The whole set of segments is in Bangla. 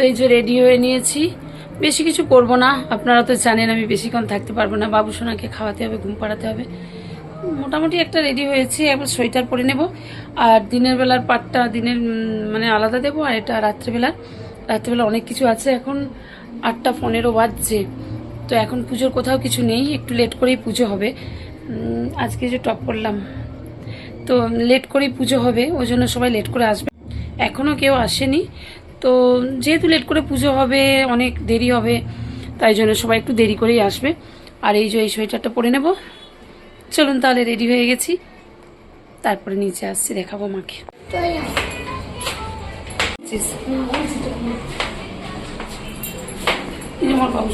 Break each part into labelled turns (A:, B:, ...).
A: তো এই যে রেডি হয়ে নিয়েছি। বেশি কিছু করব না। আপনারা তো জানেন আমি বেশিক্ষণ থাকতে পারব না। বাবু সোনাকে খাওয়াতে হবে, ঘুম পাড়াতে হবে। মোটামুটি একটা রেডি হয়েছি। একবার সোয়েটার পরে নেব। আর দিনের বেলার পাটটা দিনের মানে আলাদা দেবো। আর এটা রাত্রেবেলার রাত্রেবেলা অনেক কিছু আছে এখন। আটটা পনেরো বাজছে। তো এখন পুজোর কোথাও কিছু নেই। একটু লেট করেই পুজো হবে। আজকে যে টপ করলাম। তো লেট করেই পুজো হবে। ওই জন্য সবাই লেট করে আসবে। এখনও কেউ আসেনি। তো যেহেতু লেট করে পুজো হবে, অনেক দেরি হবে, তাই জন্য সবাই একটু দেরি করেই আসবে। আর এই যে এই সোয়েটারটা পরে নেব। চলুন তাহলে রেডি হয়ে গেছি। তারপরে নিচে আসছি, দেখাবো মাকে। আমার বাবু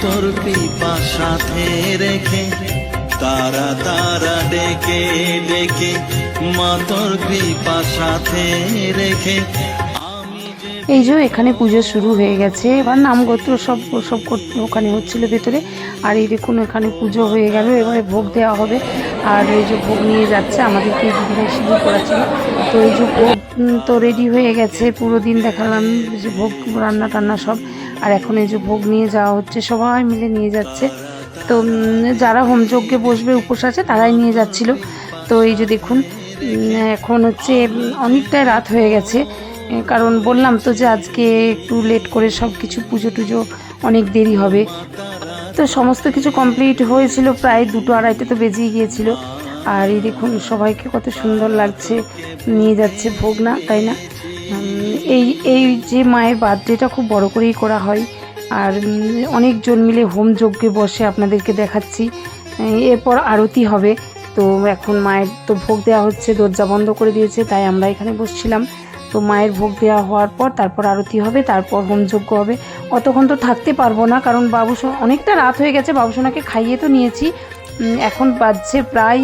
B: মাতর কৃপা সাথে রেখে, তারা তারা ডেকে ডেকে মাতর কৃপা সাথে রেখে
C: এই যে এখানে পুজো শুরু হয়ে গেছে, এবার নাম গোত্র সব সব ওখানে হচ্ছিল ভেতরে, আর এই দেখুন এখানে পুজো হয়ে গেল, এবারে ভোগ দেওয়া হবে, আর এই যে ভোগ নিয়ে যাচ্ছে, আমাদেরকে দিদিভাই সিঁদুর করাচ্ছিল তো এই যে ভোগ তো রেডি হয়ে গেছে, পুরো দিন দেখালাম ভোগ রান্না টান্না সব আর এখন এই যে ভোগ নিয়ে যাওয়া হচ্ছে, সবাই মিলে নিয়ে যাচ্ছে। তো যারা হোমযজ্ঞে বসবে, উপোস আছে, তারাই নিয়ে যাচ্ছিল। তো এই যে দেখুন এখন হচ্ছে, অনেকটাই রাত হয়ে গেছে। কারণ বললাম তো যে আজকে একটু লেট করে সব কিছু পুজো টুজো অনেক দেরি হবে। তো সমস্ত কিছু কমপ্লিট হয়েছিল, প্রায় দুটো আড়াইটে তো বেজেই গিয়েছিল। আর এই দেখুন, সবাইকে কত সুন্দর লাগছে, নিয়ে যাচ্ছে ভোগ না, তাই না? এই এই যে মায়ের বার্থডেটা খুব বড় করেই করা হয়। আর অনেকজন মিলে হোম যজ্ঞে বসে আপনাদেরকে দেখাচ্ছি। এরপর আরতি হবে। তো এখন মায়ের তো ভোগ দেওয়া হচ্ছে, দরজা বন্ধ করে দিয়েছে, তাই আমরা এখানে বসছিলাম। তো মায়ের ভোগ দেওয়া হওয়ার পর তারপর আরতি হবে, তারপর হোমযজ্ঞ হবে। অতক্ষণ তো থাকতে পারব না, কারণ বাবু অনেকটা রাত হয়ে গেছে, বাবুসোনাকে খাইয়ে তো নিয়েছি। এখন বাজছে প্রায়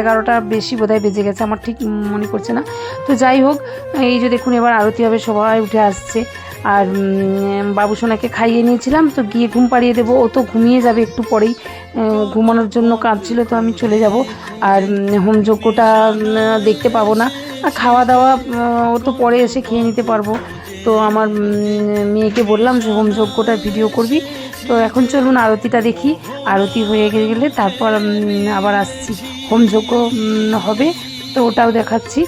C: এগারোটা বেশি বোধহয় বেজে গেছে, আমার ঠিক মনে করছে না। তো যাই হোক, এই যে দেখুন, এবার আরতি হবে, সবাই উঠে আসছে। আর বাবু সোনাকে খাইয়ে নিয়েছিলাম, তো গিয়ে ঘুম পাড়িয়ে দেবো। ও তো ঘুমিয়ে যাবে একটু পরেই। ঘুমানোর জন্য কাঁদছিল, তো আমি চলে যাব। আর হোমযজ্ঞটা দেখতে পাবো না। আর খাওয়া দাওয়া ও তো পরে এসে খেয়ে নিতে পারব। তো আমার মেয়েকে বললাম যে হোমযজ্ঞটার ভিডিও করবি। তো এখন চলুন আরতিটা দেখি। আরতি হয়ে গেলে তারপর আবার আসছি। হোমযজ্ঞ হবে। তো ওটাও দেখাচ্ছি।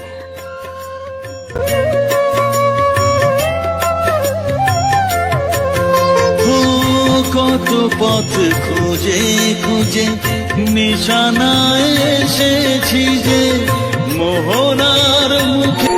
B: কত পথ খুঁজে খুঁজে নিশানায় এসেছি যে মোহনার মুখে।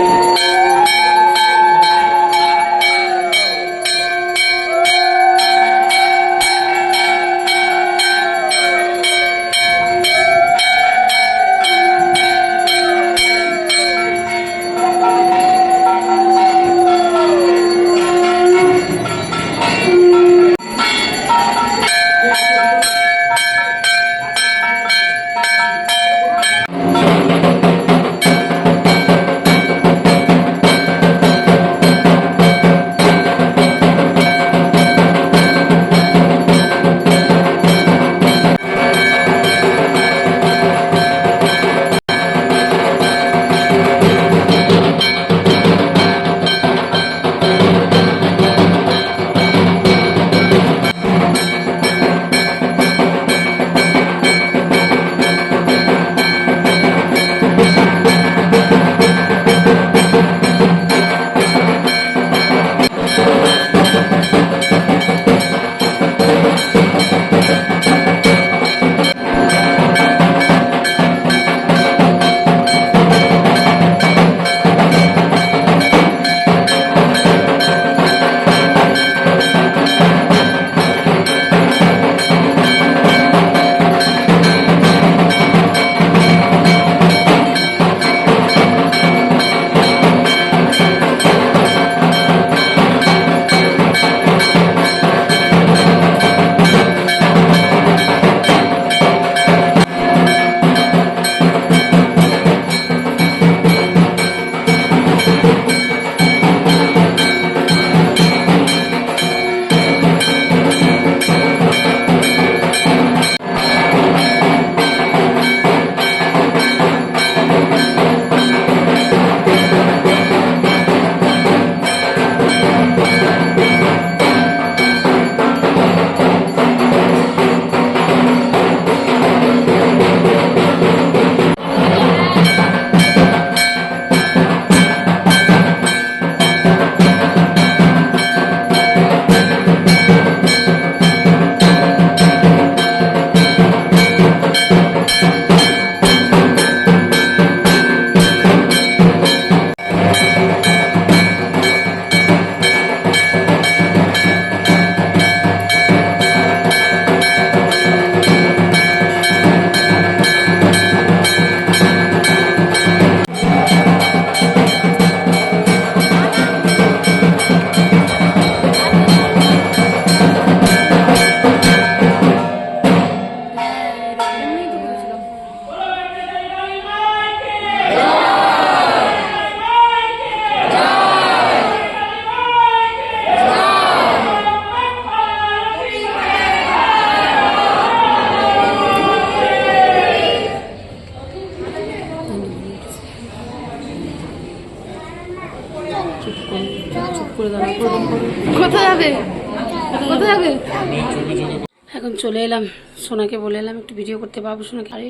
A: এখন চলে এলাম। সোনাকে বলে এলাম একটু ভিডিও করতে পারব সোনাকে। আরে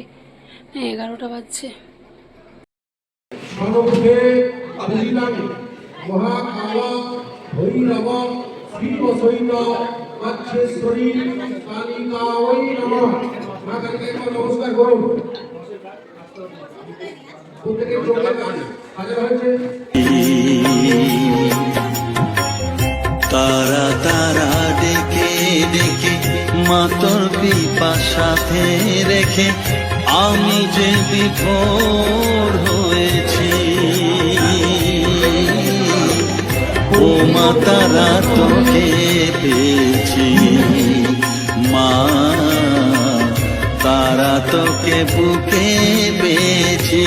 A: এগারোটা বাজছে।
B: তারা তারা ডেকে ডেকে মাতর সাথে রেখে আমি যে বিভোর হয়েছি। ও মা, তারা তোকে পেয়েছি। মা, তারা তোকে বুকে পেয়েছি।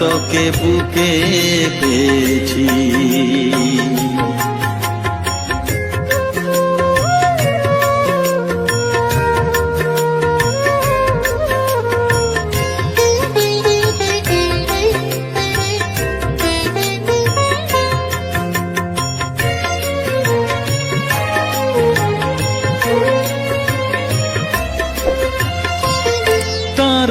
B: তোকে বুকে পেয়েছি।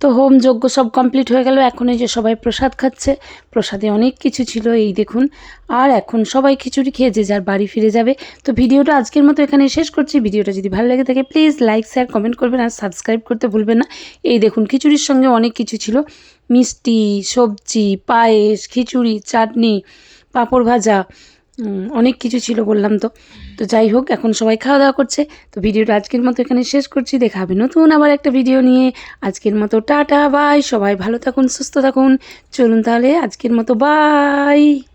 C: তো হোম যজ্ঞ সব কমপ্লিট হয়ে গেল, এখন এই যে সবাই প্রসাদ খাচ্ছে। প্রসাদে অনেক কিছু ছিল, এই দেখুন। আর এখন সবাই খিচুড়ি খেয়ে যে যার বাড়ি ফিরে যাবে। তো ভিডিওটা আজকের মতো এখানে শেষ করছি। ভিডিওটা যদি ভালো লাগে থাকে প্লিজ লাইক শেয়ার কমেন্ট করবেন আর সাবস্ক্রাইব করতে ভুলবেন না। এই দেখুন, খিচুড়ির সঙ্গে অনেক কিছু ছিল। মিষ্টি, সবজি, পায়েস, খিচুড়ি, চাটনি, পাঁপড় ভাজা অনেক কিছু ছিল বললাম তো। তো যাই হোক, এখন সবাই খাওয়া দাওয়া করছে। তো ভিডিওটা আজকের মতো এখানে শেষ করছি। দেখা হবে নতুন আবার একটা ভিডিও নিয়ে। আজকের মতো টাটা, বাই। সবাই ভালো থাকুন, সুস্থ থাকুন। চলুন তাহলে আজকের মতো, বাই।